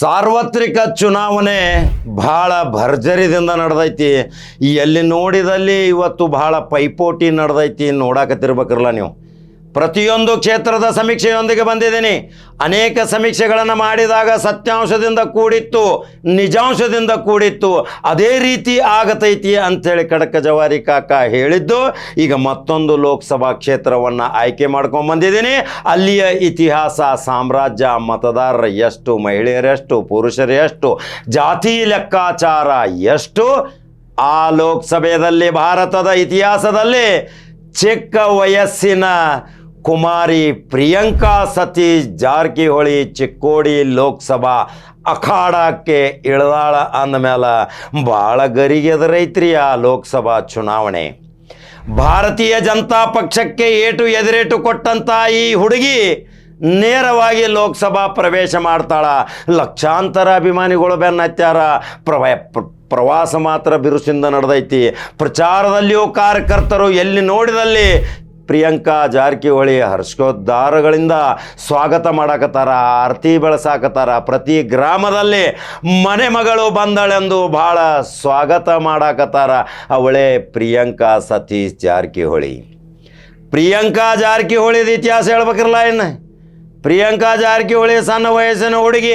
ಸಾರ್ವತ್ರಿಕ ಚುನಾವಣೆ ಬಹಳ ಭರ್ಜರಿದಿಂದ ನಡೆದೈತಿ. ಎಲ್ಲಿ ನೋಡಿದಲ್ಲಿ ಇವತ್ತು ಬಹಳ ಪೈಪೋಟಿ ನಡೆದೈತಿ ನೋಡಾಕತ್ತಿರ್ಬೇಕ್ರಲ್ಲ ನೀವು. ಪ್ರತಿಯೊಂದು ಕ್ಷೇತ್ರದ ಸಮೀಕ್ಷೆಯೊಂದಿಗೆ ಬಂದಿದ್ದೀನಿ. ಅನೇಕ ಸಮೀಕ್ಷೆಗಳನ್ನು ಮಾಡಿದಾಗ ಸತ್ಯಾಂಶದಿಂದ ಕೂಡಿತ್ತು, ನಿಜಾಂಶದಿಂದ ಕೂಡಿತ್ತು. ಅದೇ ರೀತಿ ಆಗತೈತಿ ಅಂಥೇಳಿ ಕಡಕ ಜವಾರಿ ಕಾಕ ಹೇಳಿದ್ದು. ಈಗ ಮತ್ತೊಂದು ಲೋಕಸಭಾ ಕ್ಷೇತ್ರವನ್ನು ಆಯ್ಕೆ ಮಾಡ್ಕೊಂಡು ಬಂದಿದ್ದೀನಿ. ಅಲ್ಲಿಯ ಇತಿಹಾಸ, ಸಾಮ್ರಾಜ್ಯ, ಮತದಾರರ ಎಷ್ಟು, ಮಹಿಳೆಯರೆಷ್ಟು ಪುರುಷರು ಎಷ್ಟು ಜಾತಿ ಲೆಕ್ಕಾಚಾರ ಎಷ್ಟು? ಆ ಲೋಕಸಭೆಯಲ್ಲಿ, ಭಾರತದ ಇತಿಹಾಸದಲ್ಲಿ ಚಿಕ್ಕ ವಯಸ್ಸಿನ ಕುಮಾರಿ ಪ್ರಿಯಾಂಕಾ ಸತೀಶ್ ಜಾರಕಿಹೊಳಿ ಚಿಕ್ಕೋಡಿ ಲೋಕಸಭಾ ಅಖಾಡಕ್ಕೆ ಇಳಿದಾಳ ಅಂದಮೇಲೆ ಭಾಳ ಗರಿಗೆದರೈತ್ರಿ ಆ ಲೋಕಸಭಾ ಚುನಾವಣೆ. ಭಾರತೀಯ ಜನತಾ ಪಕ್ಷಕ್ಕೆ ಏಟು ಎದುರೇಟು ಕೊಟ್ಟಂತ ಈ ಹುಡುಗಿ ನೇರವಾಗಿ ಲೋಕಸಭಾ ಪ್ರವೇಶ ಮಾಡ್ತಾಳ. ಲಕ್ಷಾಂತರ ಅಭಿಮಾನಿಗಳು ಬೆನ್ನತ್ಯಾರ ಪ್ರವ ಪ್ರ- ಪ್ರವಾಸ ಮಾತ್ರ ಬಿರುಸಿಂದ ನಡೆದೈತಿ. ಪ್ರಚಾರದಲ್ಲಿಯೂ ಕಾರ್ಯಕರ್ತರು ಎಲ್ಲಿ ನೋಡಿದಲ್ಲಿ ಪ್ರಿಯಾಂಕಾ ಜಾರಕಿಹೊಳಿ ಹರ್ಷೋದ್ಧಾರಗಳಿಂದ ಸ್ವಾಗತ ಮಾಡಕತ್ತಾರ, ಆರತಿ ಬೆಳೆಸಾಕತ್ತಾರ. ಪ್ರತಿ ಗ್ರಾಮದಲ್ಲಿ ಮನೆ ಮಗಳು ಬಂದಳೆಂದು ಭಾಳ ಸ್ವಾಗತ ಮಾಡಾಕತ್ತಾರ ಅವಳೇ ಪ್ರಿಯಾಂಕಾ ಸತೀಶ್ ಜಾರಕಿಹೊಳಿ. ಪ್ರಿಯಾಂಕಾ ಜಾರಕಿಹೊಳಿದ ಇತಿಹಾಸ ಹೇಳ್ಬೇಕಿರಲ್ಲ ಇನ್ನು? ಪ್ರಿಯಾಂಕಾ ಜಾರಕಿಹೊಳಿ ಸಣ್ಣ ವಯಸ್ಸಿನ ಹುಡುಗಿ,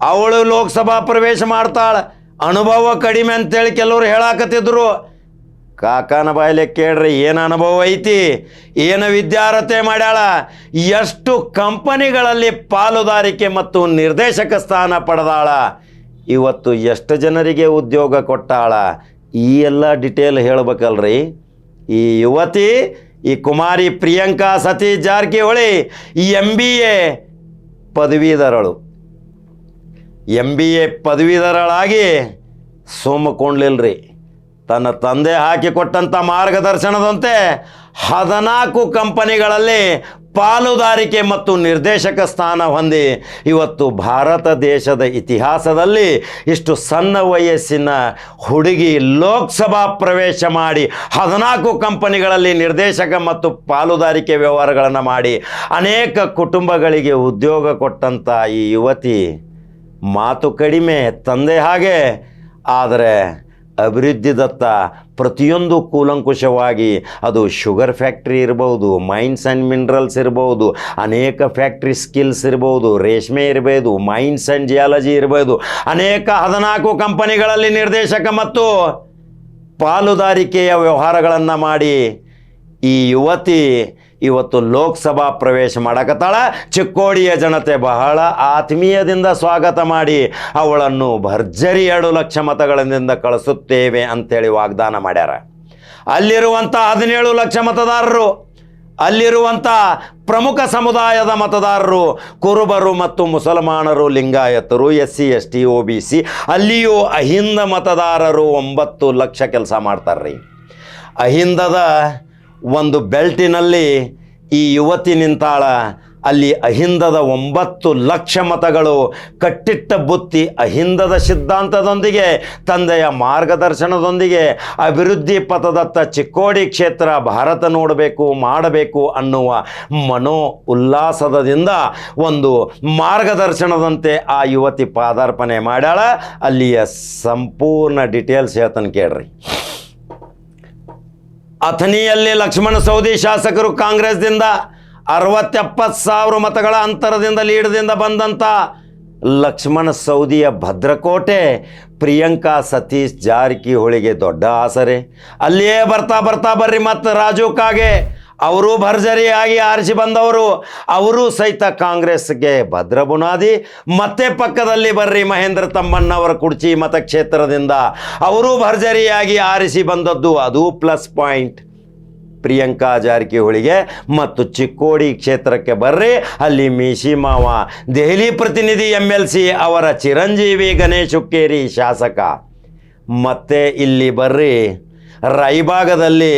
ಅವಳು ಲೋಕಸಭಾ ಪ್ರವೇಶ ಮಾಡ್ತಾಳೆ. ಅನುಭವ ಕಡಿಮೆ ಅಂತೇಳಿ ಕೆಲವರು ಹೇಳಾಕತ್ತಿದ್ರು. ಕಾಕನ ಬಾಯಲ್ಲಿ ಕೇಳ್ರಿ, ಏನು ಅನುಭವ ಐತಿ? ಏನು ವಿದ್ಯಾರ್ಹತೆ ಮಾಡ್ಯಾಳ? ಎಷ್ಟು ಕಂಪನಿಗಳಲ್ಲಿ ಪಾಲುದಾರಿಕೆ ಮತ್ತು ನಿರ್ದೇಶಕ ಸ್ಥಾನ ಪಡೆದಾಳ? ಇವತ್ತು ಎಷ್ಟು ಜನರಿಗೆ ಉದ್ಯೋಗ ಕೊಟ್ಟಾಳ? ಈ ಎಲ್ಲ ಡಿಟೇಲ್ ಹೇಳ್ಬೇಕಲ್ರಿ. ಈ ಯುವತಿ, ಈ ಕುಮಾರಿ Priyanka, Satish Jarkiholi M B A ಪದವೀಧರಳು. M B A ಪದವೀಧರಳಾಗಿ ಸೋಮಕೊಂಡ್ಲಿಲ್ರಿ ತನ್ನ ತಂದೆ ಹಾಕಿಕೊಟ್ಟಂಥ ಮಾರ್ಗದರ್ಶನದಂತೆ ಹದಿನಾಲ್ಕು ಕಂಪನಿಗಳಲ್ಲಿ ಪಾಲುದಾರಿಕೆ ಮತ್ತು ನಿರ್ದೇಶಕ ಸ್ಥಾನ ಹೊಂದಿ ಇವತ್ತು ಭಾರತ ದೇಶದ ಇತಿಹಾಸದಲ್ಲಿ ಇಷ್ಟು ಸಣ್ಣ ವಯಸ್ಸಿನ ಹುಡುಗಿ ಲೋಕಸಭಾ ಪ್ರವೇಶ ಮಾಡಿ ಹದಿನಾಲ್ಕು ಕಂಪನಿಗಳಲ್ಲಿ ನಿರ್ದೇಶಕ ಮತ್ತು ಪಾಲುದಾರಿಕೆ ವ್ಯವಹಾರಗಳನ್ನು ಮಾಡಿ ಅನೇಕ ಕುಟುಂಬಗಳಿಗೆ ಉದ್ಯೋಗ ಕೊಟ್ಟಂಥ ಈ ಯುವತಿ ಮಾತು ಕಡಿಮೆ, ತಂದೆ ಹಾಗೆ. ಆದರೆ ಅಭಿವೃದ್ಧಿದತ್ತ ಪ್ರತಿಯೊಂದು ಕೂಲಂಕುಷವಾಗಿ ಅದು ಶುಗರ್ ಫ್ಯಾಕ್ಟ್ರಿ ಇರ್ಬೋದು ಮೈನ್ಸ್ ಆ್ಯಂಡ್ ಮಿನರಲ್ಸ್ ಇರ್ಬೋದು, ಅನೇಕ ಫ್ಯಾಕ್ಟ್ರಿ ಸ್ಕಿಲ್ಸ್ ಇರ್ಬೋದು, ರೇಷ್ಮೆ ಇರ್ಬೋದು ಮೈನ್ಸ್ ಆ್ಯಂಡ್ ಜಿಯಾಲಜಿ ಇರ್ಬೋದು, ಅನೇಕ ಹದಿನಾಲ್ಕು ಕಂಪನಿಗಳಲ್ಲಿ ನಿರ್ದೇಶಕ ಮತ್ತು ಪಾಲುದಾರಿಕೆಯ ವ್ಯವಹಾರಗಳನ್ನು ಮಾಡಿ ಈ ಯುವತಿ ಇವತ್ತು ಲೋಕಸಭಾ ಪ್ರವೇಶ ಮಾಡಕತ್ತಾಳ. ಚಿಕ್ಕೋಡಿಯ ಜನತೆ ಬಹಳ ಆತ್ಮೀಯದಿಂದ ಸ್ವಾಗತ ಮಾಡಿ ಅವಳನ್ನು ಭರ್ಜರಿ ಎರಡು ಲಕ್ಷ ಮತಗಳಿಂದ ಕಳಿಸುತ್ತೇವೆ ಅಂತೇಳಿ ವಾಗ್ದಾನ ಮಾಡ್ಯಾರ. ಅಲ್ಲಿರುವಂಥ ಹದಿನೇಳು ಲಕ್ಷ ಮತದಾರರು ಅಲ್ಲಿರುವಂಥ ಪ್ರಮುಖ ಸಮುದಾಯದ ಮತದಾರರು, ಕುರುಬರು ಮತ್ತು ಮುಸಲ್ಮಾನರು, ಲಿಂಗಾಯತರು S C S T O B C ಅಲ್ಲಿಯೂ ಅಹಿಂದ ಮತದಾರರು ಒಂಬತ್ತು ಲಕ್ಷ ಕೆಲಸ ಮಾಡ್ತಾರ್ರಿ. ಅಹಿಂದದ ಒಂದು ಬೆಲ್ಟಿನಲ್ಲಿ ಈ ಯುವತಿ ನಿಂತಾಳ. ಅಲ್ಲಿ ಅಹಿಂದದ ಒಂಬತ್ತು ಲಕ್ಷ ಮತಗಳು ಕಟ್ಟಿಟ್ಟ ಬುತ್ತಿ ಅಹಿಂದದ ಸಿದ್ಧಾಂತದೊಂದಿಗೆ, ತಂದೆಯ ಮಾರ್ಗದರ್ಶನದೊಂದಿಗೆ ಅಭಿವೃದ್ಧಿ ಪಥದತ್ತ ಚಿಕ್ಕೋಡಿ ಕ್ಷೇತ್ರ ಭಾರತ ನೋಡಬೇಕು, ಮಾಡಬೇಕು ಅನ್ನುವ ಮನೋ ಉಲ್ಲಾಸದಿಂದ ಒಂದು ಮಾರ್ಗದರ್ಶನದಂತೆ ಆ ಯುವತಿ ಪಾದಾರ್ಪಣೆ ಮಾಡ್ಯಾಳ. ಅಲ್ಲಿಯ ಸಂಪೂರ್ಣ ಡಿಟೇಲ್ಸ್ ಹೇಳ್ತಾನೆ ಕೇಳ್ರಿ. ಅಥಣಿಯಲ್ಲಿ ಲಕ್ಷ್ಮಣ ಸೌದಿ ಶಾಸಕರು ಕಾಂಗ್ರೆಸ್ದಿಂದ ಅರವತ್ತೆಪ್ಪತ್ತು ಸಾವಿರ ಮತಗಳ ಅಂತರದಿಂದ ಲೀಡ್ದಿಂದ ಬಂದಂಥ ಲಕ್ಷ್ಮಣ ಸೌದಿಯ ಭದ್ರಕೋಟೆ ಪ್ರಿಯಾಂಕಾ ಸತೀಶ್ ಜಾರಕಿಹೊಳಿಗೆ ದೊಡ್ಡ ಆಸರೆ. ಅಲ್ಲಿಯೇ ಬರ್ತಾ ಬರ್ತಾ ಬರ್ರಿ ಮತ್ತು ರಾಜು ಕಾಗೆ. ಅವರು ಭರ್ಜರಿಯಾಗಿ ಆರಿಸಿ ಬಂದವರು. ಅವರು ಸಹಿತ ಕಾಂಗ್ರೆಸ್ಗೆ ಭದ್ರ ಬುನಾದಿ. ಮತ್ತೆ ಪಕ್ಕದಲ್ಲಿ ಬರ್ರಿ ಮಹೇಂದ್ರ ತಮ್ಮಣ್ಣವರ ಕುಡ್ಚಿ ಮತಕ್ಷೇತ್ರದಿಂದ. ಅವರು ಭರ್ಜರಿಯಾಗಿ ಆರಿಸಿ ಬಂದದ್ದು ಅದು ಪ್ಲಸ್ ಪಾಯಿಂಟ್. ಪ್ರಿಯಾಂಕಾ ಜಾರಕಿಹೊಳಿಗೆ ಮತ್ತು ಚಿಕ್ಕೋಡಿ ಕ್ಷೇತ್ರಕ್ಕೆ ಬರ್ರಿ. ಅಲ್ಲಿ ಮೀಸಿ ಮಾವ, ದೆಹಲಿ ಪ್ರತಿನಿಧಿ ಎಂ ಎಲ್ ಸಿ ಅವರ ಚಿರಂಜೀವಿ ಗಣೇಶ್ ಹುಕ್ಕೇರಿ ಶಾಸಕ. ಮತ್ತೆ ಇಲ್ಲಿ ಬರ್ರಿ. ರಾಯಬಾಗದಲ್ಲಿ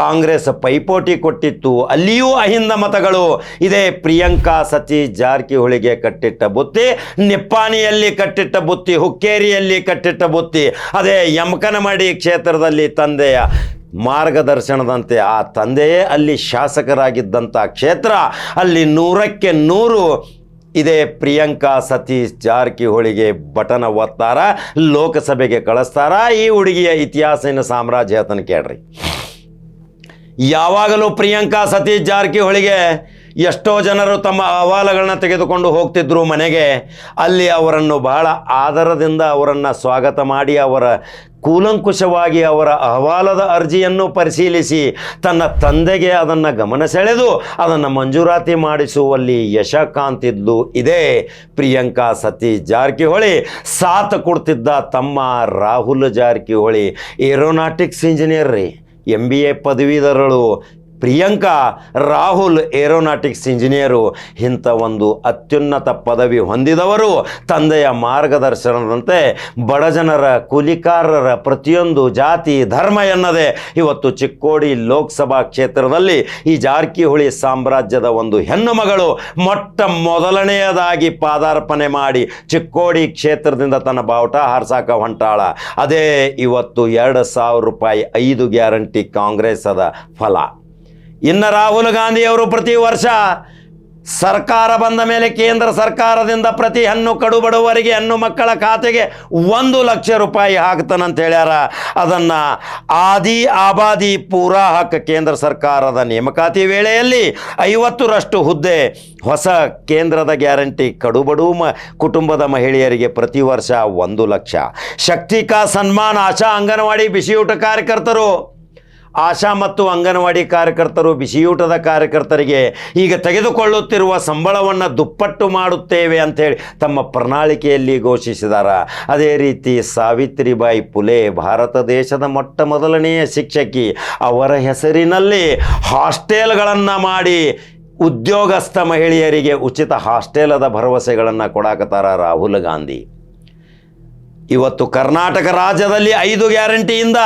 ಕಾಂಗ್ರೆಸ್ ಪೈಪೋಟಿ ಕೊಟ್ಟಿತ್ತು. ಅಲ್ಲಿಯೂ ಅಹಿಂದ ಮತಗಳು. ಇದೇ ಪ್ರಿಯಾಂಕಾ ಸತೀಶ್ ಜಾರಕಿಹೊಳಿಗೆ ಕಟ್ಟಿಟ್ಟ ಬುತ್ತಿ, ನಿಪ್ಪಾಣಿಯಲ್ಲಿ ಕಟ್ಟಿಟ್ಟ ಬುತ್ತಿ, ಹುಕ್ಕೇರಿಯಲ್ಲಿ ಕಟ್ಟಿಟ್ಟ ಬುತ್ತಿ, ಅದೇ ಯಮಕನಮಡಿ ಕ್ಷೇತ್ರದಲ್ಲಿ ತಂದೆಯ ಮಾರ್ಗದರ್ಶನದಂತೆ ಆ ತಂದೆಯೇ ಅಲ್ಲಿ ಶಾಸಕರಾಗಿದ್ದಂಥ ಕ್ಷೇತ್ರ ಅಲ್ಲಿ ನೂರಕ್ಕೆ ನೂರು ಇದೇ ಪ್ರಿಯಾಂಕಾ ಸತೀಶ್ ಜಾರಕಿಹೊಳಿಗೆ ಬಟನ ಒತ್ತಾರ, ಲೋಕಸಭೆಗೆ ಕಳಿಸ್ತಾರ. ಈ ಹುಡುಗಿಯ ಇತಿಹಾಸಿನ ಸಾಮ್ರಾಜ್ಯ ಆತನ ಕೇಳ್ರಿ. ಯಾವಾಗಲೂ ಪ್ರಿಯಾಂಕಾ ಸತೀಶ್ ಜಾರಕಿಹೊಳಿಗೆ ಎಷ್ಟೋ ಜನರು ತಮ್ಮ ಅಹವಾಲುಗಳನ್ನ ತೆಗೆದುಕೊಂಡು ಹೋಗ್ತಿದ್ರು ಮನೆಗೆ. ಅಲ್ಲಿ ಅವರನ್ನು ಬಹಳ ಆದರದಿಂದ ಅವರನ್ನು ಸ್ವಾಗತ ಮಾಡಿ ಅವರ ಕೂಲಂಕುಷವಾಗಿ ಅವರ ಅಹವಾಲದ ಅರ್ಜಿಯನ್ನು ಪರಿಶೀಲಿಸಿ ತನ್ನ ತಂದೆಗೆ ಅದನ್ನು ಗಮನ ಸೆಳೆದು ಅದನ್ನು ಮಂಜೂರಾತಿ ಮಾಡಿಸುವಲ್ಲಿ ಯಶ ಕಾಂತಿದ್ಲು ಇದೇ. ಪ್ರಿಯಾಂಕಾ, ಸತೀಶ್ ಜಾರಕಿಹೊಳಿ ಸಾಥ್ ಕೊಡ್ತಿದ್ದ ತಮ್ಮ ರಾಹುಲ್ ಜಾರಕಿಹೊಳಿ. ಏರೋನಾಟಿಕ್ಸ್ ಇಂಜಿನಿಯರ್ ರೀ. ಎಂ ಬಿ ಎ ಪದವೀಧರಳು. ಪ್ರಿಯಾಂಕಾ, ರಾಹುಲ್ ಏರೋನಾಟಿಕ್ಸ್ ಇಂಜಿನಿಯರು, ಇಂಥ ಒಂದು ಅತ್ಯುನ್ನತ ಪದವಿ ಹೊಂದಿದವರು ತಂದೆಯ ಮಾರ್ಗದರ್ಶನದಂತೆ ಬಡಜನರ ಕೂಲಿಕಾರರ ಪ್ರತಿಯೊಂದು ಜಾತಿ, ಧರ್ಮ ಎನ್ನದೆ ಇವತ್ತು ಚಿಕ್ಕೋಡಿ ಲೋಕಸಭಾ ಕ್ಷೇತ್ರದಲ್ಲಿ ಈ ಜಾರಕಿಹೊಳಿ ಸಾಮ್ರಾಜ್ಯದ ಒಂದು ಹೆಣ್ಣು ಮಗಳು ಮೊಟ್ಟ ಮೊದಲನೆಯದಾಗಿ ಪಾದಾರ್ಪಣೆ ಮಾಡಿ ಚಿಕ್ಕೋಡಿ ಕ್ಷೇತ್ರದಿಂದ ತನ್ನ ಬಾವುಟ ಹಾರ್ಸಾಕ ಹೊಂಟಾಳ. ಅದೇ ಇವತ್ತು ಎರಡು ಸಾವಿರ ರೂಪಾಯಿ ಐದು ಗ್ಯಾರಂಟಿ ಕಾಂಗ್ರೆಸ್ ಅದ ಫಲ. ಇನ್ನು ರಾಹುಲ್ ಗಾಂಧಿಯವರು ಪ್ರತಿ ವರ್ಷ ಸರ್ಕಾರ ಬಂದ ಮೇಲೆ ಕೇಂದ್ರ ಸರ್ಕಾರದಿಂದ ಪ್ರತಿ ಹಣ್ಣು ಕಡು ಬಡವರಿಗೆ, ಹೆಣ್ಣು ಮಕ್ಕಳ ಖಾತೆಗೆ ಒಂದು ಲಕ್ಷ ರೂಪಾಯಿ ಹಾಕ್ತಾನಂತ ಹೇಳ್ಯಾರ. ಅದನ್ನು ಆದಿ ಆಬಾದಿ ಪೂರಾ ಹಾಕ ಕೇಂದ್ರ ಸರ್ಕಾರದ ನೇಮಕಾತಿ ವೇಳೆಯಲ್ಲಿ ಐವತ್ತರಷ್ಟು ಹುದ್ದೆ ಹೊಸ ಕೇಂದ್ರದ ಗ್ಯಾರಂಟಿ ಕಡುಬಡು ಮ ಕುಟುಂಬದ ಮಹಿಳೆಯರಿಗೆ ಪ್ರತಿ ವರ್ಷ ಒಂದು ಲಕ್ಷ. ಶಕ್ತಿಕಾ ಸನ್ಮಾನ ಸನ್ಮಾನ್ ಆಶಾ ಅಂಗನವಾಡಿ ಬಿಸಿಯೂಟ ಕಾರ್ಯಕರ್ತರು. ಆಶಾ ಮತ್ತು ಅಂಗನವಾಡಿ ಕಾರ್ಯಕರ್ತರು ಬಿಸಿಯೂಟದ ಕಾರ್ಯಕರ್ತರಿಗೆ ಈಗ ತೆಗೆದುಕೊಳ್ಳುತ್ತಿರುವ ಸಂಬಳವನ್ನು ದುಪ್ಪಟ್ಟು ಮಾಡುತ್ತೇವೆ ಅಂಥೇಳಿ ತಮ್ಮ ಪ್ರಣಾಳಿಕೆಯಲ್ಲಿ ಘೋಷಿಸಿದಾರ. ಅದೇ ರೀತಿ ಸಾವಿತ್ರಿಬಾಯಿ ಪುಲೆ ಭಾರತ ದೇಶದ ಮೊಟ್ಟ ಮೊದಲನೆಯ ಶಿಕ್ಷಕಿ, ಅವರ ಹೆಸರಿನಲ್ಲಿ ಹಾಸ್ಟೆಲ್ಗಳನ್ನು ಮಾಡಿ ಉದ್ಯೋಗಸ್ಥ ಮಹಿಳೆಯರಿಗೆ ಉಚಿತ ಹಾಸ್ಟೆಲದ ಭರವಸೆಗಳನ್ನು ಕೊಡಾಕತ್ತಾರ ರಾಹುಲ್ ಗಾಂಧಿ. ಇವತ್ತು ಕರ್ನಾಟಕ ರಾಜ್ಯದಲ್ಲಿ ಐದು ಗ್ಯಾರಂಟಿಯಿಂದ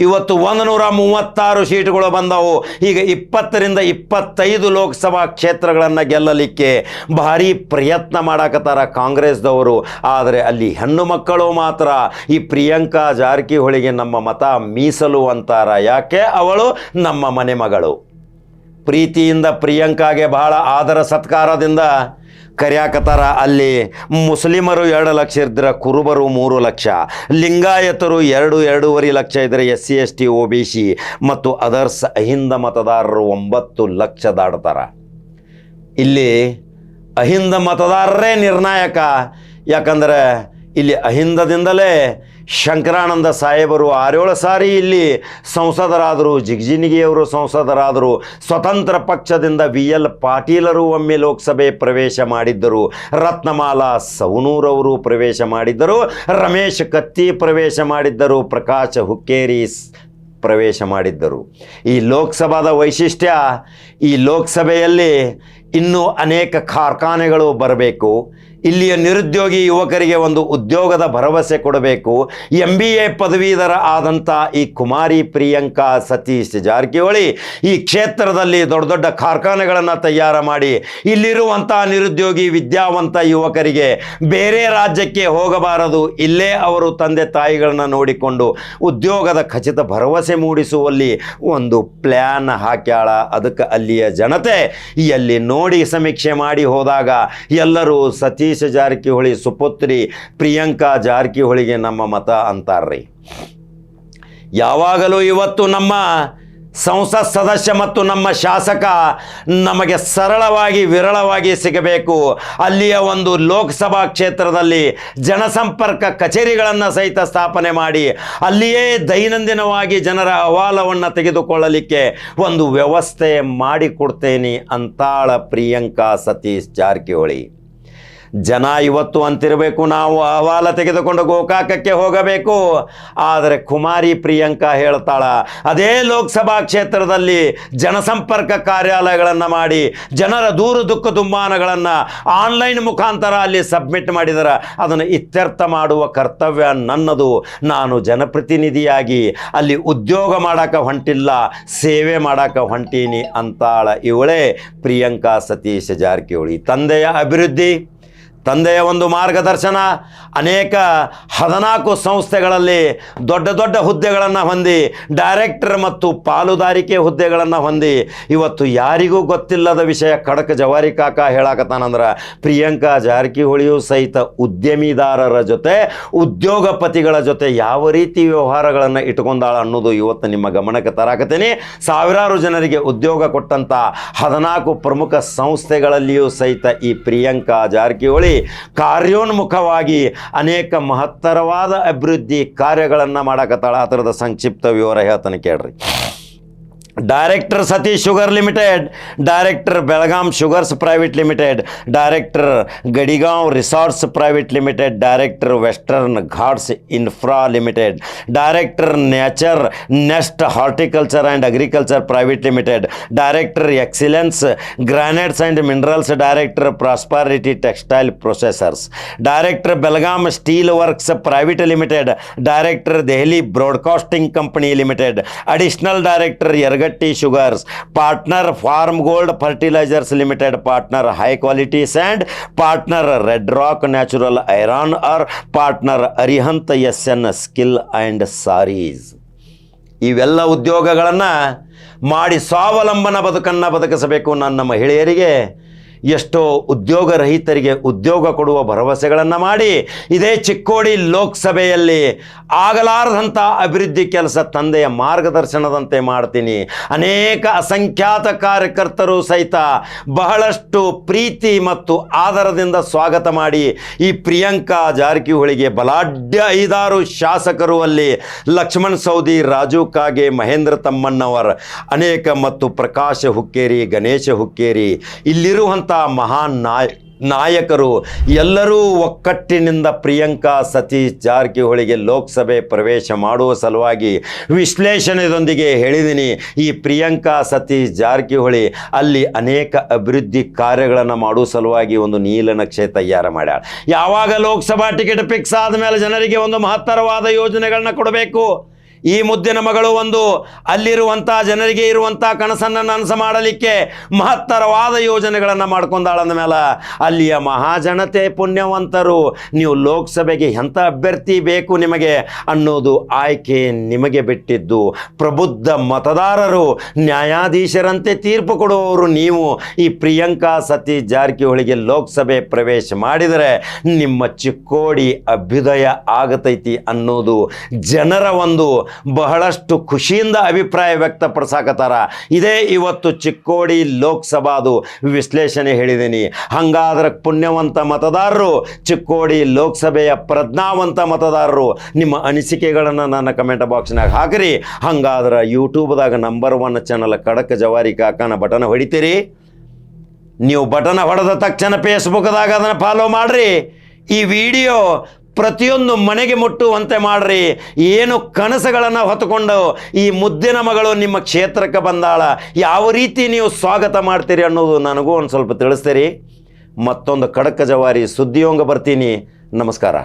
ಇವತ್ತು ಒಂದು ನೂರ ಮೂವತ್ತಾರು ಸೀಟ್ಗಳು ಬಂದವು. ಈಗ ಇಪ್ಪತ್ತರಿಂದ ಇಪ್ಪತ್ತೈದು ಲೋಕಸಭಾ ಕ್ಷೇತ್ರಗಳನ್ನು ಗೆಲ್ಲಲಿಕ್ಕೆ ಭಾರಿ ಪ್ರಯತ್ನ ಮಾಡಕತ್ತಾರ ಕಾಂಗ್ರೆಸ್ದವರು. ಆದರೆ ಅಲ್ಲಿ ಹೆಣ್ಣು ಮಕ್ಕಳು ಮಾತ್ರ. ಈ ಪ್ರಿಯಾಂಕಾ ಜಾರಕಿಹೊಳಿಗೆ ನಮ್ಮ ಮತ ಮೀಸಲು ಅಂತಾರ. ಯಾಕೆ? ಅವಳು ನಮ್ಮ ಮನೆ ಮಗಳು ಪ್ರೀತಿಯಿಂದ ಪ್ರಿಯಾಂಕಾಗೆ ಬಹಳ ಆದರ ಸತ್ಕಾರದಿಂದ ಕರ್ಯಾಕತ್ತಾರ ಅಲ್ಲಿ ಮುಸ್ಲಿಮರು ಎರಡು ಲಕ್ಷ ಇದ್ರೆ ಕುರುಬರು ಮೂರು ಲಕ್ಷ, ಲಿಂಗಾಯತರು ಎರಡು ಎರಡೂವರೆ ಲಕ್ಷ ಇದ್ದರೆ S C, S T, O B C ಮತ್ತು ಅದರ್ಸ್ ಅಹಿಂದ ಮತದಾರರು ಒಂಬತ್ತು ಲಕ್ಷ ದಾಡ್ತಾರ. ಇಲ್ಲಿ ಅಹಿಂದ ಮತದಾರರೇ ನಿರ್ಣಾಯಕ, ಯಾಕಂದರೆ ಇಲ್ಲಿ ಅಹಿಂದದಿಂದಲೇ ಶಂಕರಾನಂದ ಸಾಹೇಬರು ಆರೇಳು ಸಾರಿ ಇಲ್ಲಿ ಸಂಸದರಾದರು, ಜಿಗ್ಜಿನಿಗಿಯವರು ಸಂಸದರಾದರು. ಸ್ವತಂತ್ರ ಪಕ್ಷದಿಂದ ವಿ ಎಲ್ ಪಾಟೀಲರು ಒಮ್ಮೆ ಲೋಕಸಭೆ ಪ್ರವೇಶ ಮಾಡಿದ್ದರು. ರತ್ನಮಾಲಾ ಸವನೂರವರು ಪ್ರವೇಶ ಮಾಡಿದ್ದರು. ರಮೇಶ್ ಕತ್ತಿ ಪ್ರವೇಶ ಮಾಡಿದ್ದರು. ಪ್ರಕಾಶ್ ಹುಕ್ಕೇರಿಸ್ ಪ್ರವೇಶ ಮಾಡಿದ್ದರು. ಈ ಲೋಕಸಭಾದ ವೈಶಿಷ್ಟ್ಯ, ಈ ಲೋಕಸಭೆಯಲ್ಲಿ ಇನ್ನೂ ಅನೇಕ ಕಾರ್ಖಾನೆಗಳು ಬರಬೇಕು. ಇಲ್ಲಿಯ ನಿರುದ್ಯೋಗಿ ಯುವಕರಿಗೆ ಒಂದು ಉದ್ಯೋಗದ ಭರವಸೆ ಕೊಡಬೇಕು. ಎಂ ಬಿ ಎ ಪದವೀಧರ ಆದಂಥ ಈ ಕುಮಾರಿ ಪ್ರಿಯಾಂಕಾ ಸತೀಶ್ ಜಾರಕಿಹೊಳಿ ಈ ಕ್ಷೇತ್ರದಲ್ಲಿ ದೊಡ್ಡ ದೊಡ್ಡ ಕಾರ್ಖಾನೆಗಳನ್ನು ತಯಾರು ಮಾಡಿ ಇಲ್ಲಿರುವಂಥ ನಿರುದ್ಯೋಗಿ ವಿದ್ಯಾವಂತ ಯುವಕರಿಗೆ ಬೇರೆ ರಾಜ್ಯಕ್ಕೆ ಹೋಗಬಾರದು. ಇಲ್ಲೇ ಅವರು ತಂದೆ ತಾಯಿಗಳನ್ನು ನೋಡಿಕೊಂಡು ಉದ್ಯೋಗದ ಖಚಿತ ಭರವಸೆ ಮೂಡಿಸುವಲ್ಲಿ ಒಂದು ಪ್ಲ್ಯಾನ್ ಹಾಕ್ಯಾಳ. ಅದಕ್ಕೆ ಅಲ್ಲಿಯ ಜನತೆ ಎಲ್ಲಿ ನೋಡಿ ಸಮೀಕ್ಷೆ ಮಾಡಿ ಹೋದಾಗ ಎಲ್ಲರೂ ಸತೀಶ್ ಜಾರಕಿಹೊಳಿ, ಸುಪುತ್ರಿ ಪ್ರಿಯಾಂಕಾ ಜಾರಕಿಹೊಳಿಗೆ ನಮ್ಮ ಮತ ಅಂತಾರ್ರಿ. ಯಾವಾಗಲೂ ಇವತ್ತು ನಮ್ಮ ಸಂಸತ್ ಸದಸ್ಯ ಮತ್ತು ನಮ್ಮ ಶಾಸಕ ನಮಗೆ ಸರಳವಾಗಿ, ವಿರಳವಾಗಿ ಸಿಗಬೇಕು. ಅಲ್ಲಿಯ ಒಂದು ಲೋಕಸಭಾ ಕ್ಷೇತ್ರದಲ್ಲಿ ಜನಸಂಪರ್ಕ ಕಚೇರಿಗಳನ್ನು ಸಹಿತ ಸ್ಥಾಪನೆ ಮಾಡಿ, ಅಲ್ಲಿಯೇ ದೈನಂದಿನವಾಗಿ ಜನರ ಅಹವಾಲವನ್ನು ತೆಗೆದುಕೊಳ್ಳಲಿಕ್ಕೆ ಒಂದು ವ್ಯವಸ್ಥೆ ಮಾಡಿಕೊಡ್ತೇನೆ ಅಂತಾಳ ಪ್ರಿಯಾಂಕಾ ಸತೀಶ್ ಜಾರಕಿಹೊಳಿ. ಜನ ಇವತ್ತು ಅಂತಿರಬೇಕು, ನಾವು ಅಹವಾಲ ತೆಗೆದುಕೊಂಡು ಗೋಕಾಕಕ್ಕೆ ಹೋಗಬೇಕು. ಆದರೆ ಕುಮಾರಿ ಪ್ರಿಯಾಂಕಾ ಹೇಳ್ತಾಳ, ಅದೇ ಲೋಕಸಭಾ ಕ್ಷೇತ್ರದಲ್ಲಿ ಜನಸಂಪರ್ಕ ಕಾರ್ಯಾಲಯಗಳನ್ನು ಮಾಡಿ, ಜನರ ದೂರು ದುಃಖ ದುಮ್ಮಾನಗಳನ್ನು ಆನ್ಲೈನ್ ಮುಖಾಂತರ ಅಲ್ಲಿ ಸಬ್ಮಿಟ್ ಮಾಡಿದರೆ, ಅದನ್ನು ಇತ್ಯರ್ಥ ಮಾಡುವ ಕರ್ತವ್ಯ ನನ್ನದು. ನಾನು ಜನಪ್ರತಿನಿಧಿಯಾಗಿ ಅಲ್ಲಿ ಉದ್ಯೋಗ ಮಾಡಕ್ಕೆ ಹೊಂಟಿಲ್ಲ, ಸೇವೆ ಮಾಡಕ್ಕೆ ಹೊಂಟೀನಿ ಅಂತಾಳ ಇವಳೇ ಪ್ರಿಯಾಂಕಾ ಸತೀಶ್ ಜಾರಕಿಹೊಳಿ. ತಂದೆಯ ಅಭಿವೃದ್ಧಿ? ತಂದೆಯ ಒಂದು ಮಾರ್ಗದರ್ಶನ, ಅನೇಕ ಹದಿನಾಲ್ಕು ಸಂಸ್ಥೆಗಳಲ್ಲಿ ದೊಡ್ಡ ದೊಡ್ಡ ಹುದ್ದೆಗಳನ್ನು ಹೊಂದಿ ಡೈರೆಕ್ಟರ್ ಮತ್ತು ಪಾಲುದಾರಿಕೆ ಹುದ್ದೆಗಳನ್ನು ಹೊಂದಿ, ಇವತ್ತು ಯಾರಿಗೂ ಗೊತ್ತಿಲ್ಲದ ವಿಷಯ ಖಡಕ್ ಜವಾರಿ ಕಾಕ ಹೇಳಾಕತ್ತಾನಂದ್ರೆ ಪ್ರಿಯಾಂಕಾ ಜಾರಕಿಹೊಳಿಯು ಸಹಿತ ಉದ್ಯಮಿದಾರರ ಜೊತೆ, ಉದ್ಯೋಗಪತಿಗಳ ಜೊತೆ ಯಾವ ರೀತಿ ವ್ಯವಹಾರಗಳನ್ನು ಇಟ್ಕೊಂಡಾಳ ಅನ್ನೋದು ಇವತ್ತು ನಿಮ್ಮ ಗಮನಕ್ಕೆ ತರಾಕತ್ತೀನಿ. ಸಾವಿರಾರು ಜನರಿಗೆ ಉದ್ಯೋಗ ಕೊಟ್ಟಂಥ ಹದಿನಾಲ್ಕು ಪ್ರಮುಖ ಸಂಸ್ಥೆಗಳಲ್ಲಿಯೂ ಸಹಿತ ಈ ಪ್ರಿಯಾಂಕಾ ಜಾರಕಿಹೊಳಿ ಕಾರ್ಯೋನ್ಮುಖವಾಗಿ ಅನೇಕ ಮಹತ್ತರವಾದ ಅಭಿವೃದ್ಧಿ ಕಾರ್ಯಗಳನ್ನು ಮಾಡಕತ್ತಾಳ ಆ ಥರದ ಸಂಕ್ಷಿಪ್ತ ವಿವರ ಹೇಳ್ತಾನೆ ಕೇಳ್ರಿ. Director Satish sugar limited director Belgaum sugars private limited director Gadigaon resorts private limited director western ghats infra limited director nature nest horticulture and agriculture private limited director excellence granites and minerals director prosperity textile processors director Belgaum steel works private limited director Delhi broadcasting company limited additional director Yaragatti sugars. Partner farm gold fertilizers limited partner high quality sand partner red rock natural iron ore partner Arihant S N skill and saris. ಇವೆಲ್ಲ ಉದ್ಯೋಗಗಳನ್ನು ಮಾಡಿ ಸ್ವಾವಲಂಬನ ಬದುಕನ್ನು ಬದುಕಿಸಬೇಕು ನನ್ನ ಮಹಿಳೆಯರಿಗೆ ಎಷ್ಟೋ ಉದ್ಯೋಗ ರಹಿತರಿಗೆ ಉದ್ಯೋಗ ಕೊಡುವ ಭರವಸೆಗಳನ್ನು ಮಾಡಿ ಇದೇ ಚಿಕ್ಕೋಡಿ ಲೋಕಸಭೆಯಲ್ಲಿ ಆಗಲಾರದಂಥ ಅಭಿವೃದ್ಧಿ ಕೆಲಸ ತಂದೆಯ ಮಾರ್ಗದರ್ಶನದಂತೆ ಮಾಡ್ತೀನಿ. ಅನೇಕ ಅಸಂಖ್ಯಾತ ಕಾರ್ಯಕರ್ತರು ಸಹಿತ ಬಹಳಷ್ಟು ಪ್ರೀತಿ ಮತ್ತು ಆದರದಿಂದ ಸ್ವಾಗತ ಮಾಡಿ ಈ ಪ್ರಿಯಾಂಕಾ ಜಾರಕಿಹೊಳಿಗೆ ಬಲಾಢ್ಯ ಐದಾರು ಶಾಸಕರು ಅಲ್ಲಿ ಲಕ್ಷ್ಮಣ್ ಸೌದಿ, ರಾಜು ಕಾಗೆ, ಮಹೇಂದ್ರ ತಮ್ಮಣ್ಣವರ್, ಅನೇಕ ಮತ್ತು ಪ್ರಕಾಶ ಹುಕ್ಕೇರಿ, ಗಣೇಶ ಹುಕ್ಕೇರಿ ಇಲ್ಲಿರುವಂಥ ಮಹಾನ್ ನಾಯ್, ನಾಯಕರು ಎಲ್ಲರೂ ಒಕ್ಕಟ್ಟಿನಿಂದ ಪ್ರಿಯಾಂಕಾ, ಸತೀಶ್ ಜಾರಕಿಹೊಳಿಗೆ ಲೋಕಸಭೆ ಪ್ರವೇಶ ಮಾಡುವ ಸಲುವಾಗಿ ವಿಶ್ಲೇಷಣೆಯೊಂದಿಗೆ ಹೇಳಿದ್ದೀನಿ ಈ ಪ್ರಿಯಾಂಕಾ, ಸತೀಶ್ ಜಾರಕಿಹೊಳಿ ಅಲ್ಲಿ ಅನೇಕ ಅಭಿವೃದ್ಧಿ ಕಾರ್ಯಗಳನ್ನು ಮಾಡುವ ಸಲುವಾಗಿ ಒಂದು ನೀಲನಕ್ಷೆ ತಯಾರು ಮಾಡ್ಯಾಳ. ಯಾವಾಗ ಲೋಕಸಭಾ ಟಿಕೆಟ್ ಫಿಕ್ಸ್ ಆದ ಮೇಲೆ ಜನರಿಗೆ ಒಂದು ಮಹತ್ತರವಾದ ಯೋಜನೆಗಳನ್ನ ಕೊಡಬೇಕು? ಈ ಮುದ್ದಿನ ಮಗಳು ಒಂದು ಅಲ್ಲಿರುವಂಥ ಜನರಿಗೆ ಇರುವಂಥ ಕನಸನ್ನು ನನಸು ಮಾಡಲಿಕ್ಕೆ ಮಹತ್ತರವಾದ ಯೋಜನೆಗಳನ್ನು ಮಾಡ್ಕೊಂಡಾಳಂದ ಮೇಲೆ ಅಲ್ಲಿಯ ಮಹಾಜನತೆ ಪುಣ್ಯವಂತರು, ನೀವು ಲೋಕಸಭೆಗೆ ಎಂಥ ಅಭ್ಯರ್ಥಿ ಬೇಕು ನಿಮಗೆ ಅನ್ನೋದು ಆಯ್ಕೆ ನಿಮಗೆ ಬಿಟ್ಟಿದ್ದು. ಪ್ರಬುದ್ಧ ಮತದಾರರು, ನ್ಯಾಯಾಧೀಶರಂತೆ ತೀರ್ಪು ಕೊಡುವವರು ನೀವು. ಈ ಪ್ರಿಯಾಂಕಾ ಸತೀಶ್ ಜಾರಕಿಹೊಳಿಗೆ ಲೋಕಸಭೆ ಪ್ರವೇಶ ಮಾಡಿದರೆ ನಿಮ್ಮ ಚಿಕ್ಕೋಡಿ ಅಭ್ಯುದಯ ಆಗತೈತಿ ಅನ್ನೋದು ಜನರ ಒಂದು ಬಹಳಷ್ಟು ಖುಷಿಯಿಂದ ಅಭಿಪ್ರಾಯ ವ್ಯಕ್ತಪಡಿಸಾಕತ್ತಾರ. ಇದೇ ಇವತ್ತು ಚಿಕ್ಕೋಡಿ ಲೋಕಸಭಾದು ವಿಶ್ಲೇಷಣೆ ಹೇಳಿದ್ದೀನಿ ಹಂಗಾದ್ರೆ ಪುಣ್ಯವಂತ ಮತದಾರರು, ಚಿಕ್ಕೋಡಿ ಲೋಕಸಭೆಯ ಪ್ರಜ್ಞಾವಂತ ಮತದಾರರು, ನಿಮ್ಮ ಅನಿಸಿಕೆಗಳನ್ನು ನನ್ನ ಕಮೆಂಟ್ ಬಾಕ್ಸ್ನಾಗ ಹಾಕಿರಿ. ಹಂಗಾದ್ರೆ ಯೂಟ್ಯೂಬ್ದಾಗ ನಂಬರ್ ಒನ್ ಚಾನಲ್ ಖಡಕ್ ಜವಾರಿ ಕಾಕನ ಬಟನ್ ಹೊಡಿತೀರಿ. ನೀವು ಬಟನ್ ಹೊಡೆದ ತಕ್ಷಣ ಫೇಸ್ಬುಕ್ದಾಗ ಅದನ್ನು ಫಾಲೋ ಮಾಡಿರಿ. ಈ ವಿಡಿಯೋ ಪ್ರತಿಯೊಂದು ಮನೆಗೆ ಮುಟ್ಟುವಂತೆ ಮಾಡ್ರಿ. ಏನು ಕನಸುಗಳನ್ನು ಹೊತ್ತುಕೊಂಡು ಈ ಮುದ್ದಿನ ಮಗಳು ನಿಮ್ಮ ಕ್ಷೇತ್ರಕ್ಕೆ ಬಂದಾಳ. ಯಾವ ರೀತಿ ನೀವು ಸ್ವಾಗತ ಮಾಡ್ತೀರಿ ಅನ್ನೋದು ನನಗೂ ಒಂದು ಸ್ವಲ್ಪ ತಿಳಿಸ್ತೀರಿ. ಮತ್ತೊಂದು ಖಡಕ ಜವಾರಿ ಸುದ್ದಿಯೋಂಗ ಬರ್ತೀನಿ. ನಮಸ್ಕಾರ.